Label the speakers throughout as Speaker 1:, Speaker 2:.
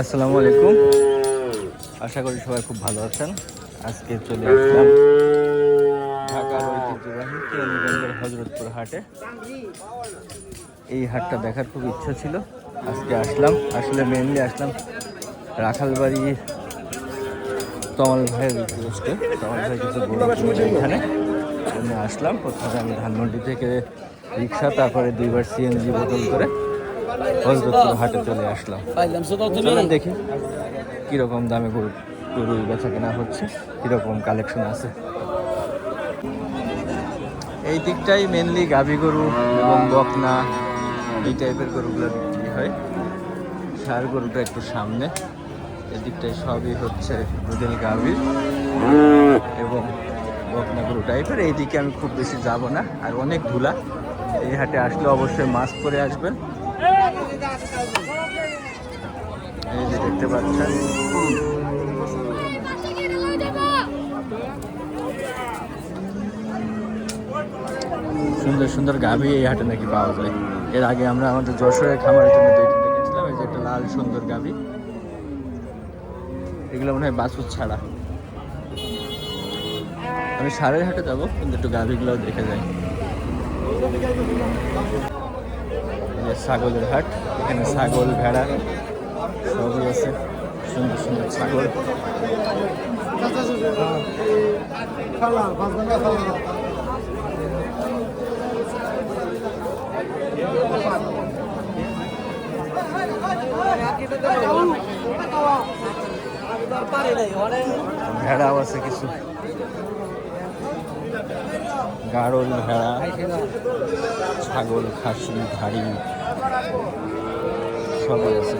Speaker 1: আসসালামু আলাইকুম। আশা করি সবাই খুব ভালো আছেন। আজকে চলে আসলাম ঢাকার ঐতিহ্যবাহী কেরানীগঞ্জের হজরতপুর হাটে। এই হাটটা দেখার খুব ইচ্ছা ছিল। আজকে আসলাম। আসলে মেনলি আসলাম রাখালবাড়ি তমাল ভাইয়ের রিকোয়েস্টে তমাল ভাই কিছু এখানে। আসলাম। প্রথমে আমি ধানমন্ডি থেকে রিক্সা, তারপরে দুইবার সিএনজি বোতল করে হজরতপুর হাটে চলে আসলাম। চলেন দেখি কীরকম দামে গরু গরু বেচা কেনা হচ্ছে কীরকম কালেকশন আছে। এই দিকটাই মেনলি গাভী গরু এবং বকনা এই টাইপের গরুগুলো বিক্রি হয়। সার গরুটা একটু সামনে এদিকটাই সবই হচ্ছে দুধের গাভী এবং বকনা গরু টাইপের এইদিকে আমি খুব বেশি যাব না আর অনেক ধুলা। এই হাটে আসলে অবশ্যই মাস্ক পরে আসবেন এই যে দেখতে পাচ্ছেন সুন্দর সুন্দর গাভী এই হাটে নাকি পাওয়া যায়। এর আগে আমরা আমাদের যশোরের খামারের জন্য কিনছিলাম, এই যে একটা লাল সুন্দর গাভী। এগুলো মনে হয় বাছুর ছাড়া। আমি সারের হাটে যাব, কিন্তু একটু গাভীগুলো দেখে যাই। ছাগলের হাট, এখানে ছাগল ভেড়া। সবই আছে। সুন্দর সুন্দর ছাগল। ভেড়াও আছে কিছু। গাড়ল ভেড়া, ছাগল, খাসি, ধাড়ি, সবই আছে।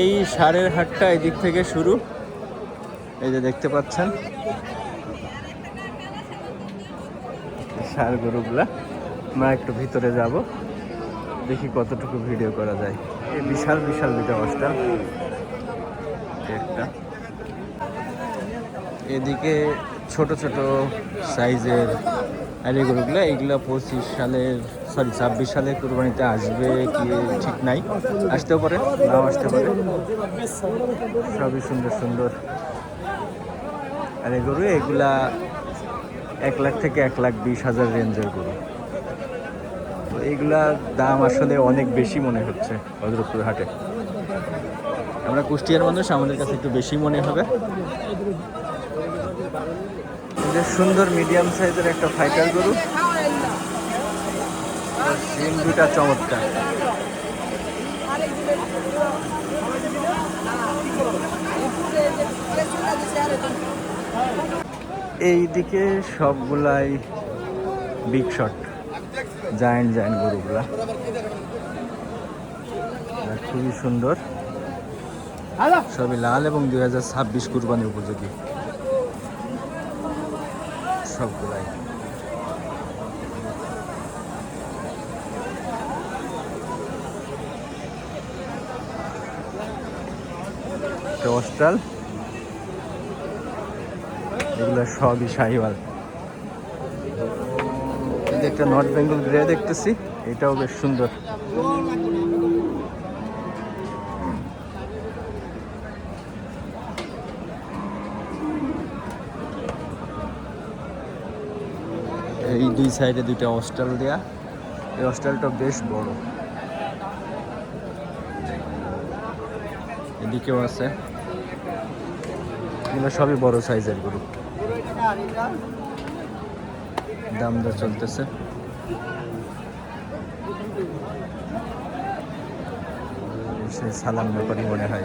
Speaker 1: এই সারের হাটটা এদিক থেকে শুরু। এই যে দেখতে পাচ্ছেন। সার গরুগুলা। আমরা একটু ভিতরে যাব। দেখি কতটুকু ভিডিও করা যায়। এই বিশাল বিশাল দুটো একটা। এদিকে ছোট ছোট সাইজের আর এই গরুগুলো এইগুলো পঁচিশ সালের সরি ছাব্বিশ সালের কুরবানিতে আসবে কি ঠিক নাই। আসতেও পারে, নাও আসতে পারে। সবই সুন্দর সুন্দর আর এই গরু এগুলা এক লাখ থেকে এক লাখ বিশ হাজার রেঞ্জের গরু। তো এইগুলা দাম আসলে অনেক বেশি মনে হচ্ছে হজরতপুর হাটে। আমরা কুষ্টিয়ার মানুষ, আমাদের কাছে একটু বেশি মনে হবে। যে সুন্দর মিডিয়াম সাইজের একটা ফাইটার গরু। আর সিং দুটা চমৎকার। এই দিকে সবগুলাই বিগ শট জায়েন্ট জায়েন্ট গরুগুলা। খুবই সুন্দর। সবই লাল এবং দুই হাজার ছাব্বিশ কুরবানির উপযোগী। সবগুলাই। টস্টাল এগুলো সবই শাহিওয়াল একটা নর্থ বেঙ্গল গ্রে দেখতেছি এটাও বেশ সুন্দর। এই দুই সাইডে দুইটা হস্টেল দেয়া। এই হস্টেলটা বেশ বড়। এদিকেও আছে। এগুলো সবই বড় সাইজের গরু। দাম দর চলতেছে। সালাম ব্যাপারই মনে হয়।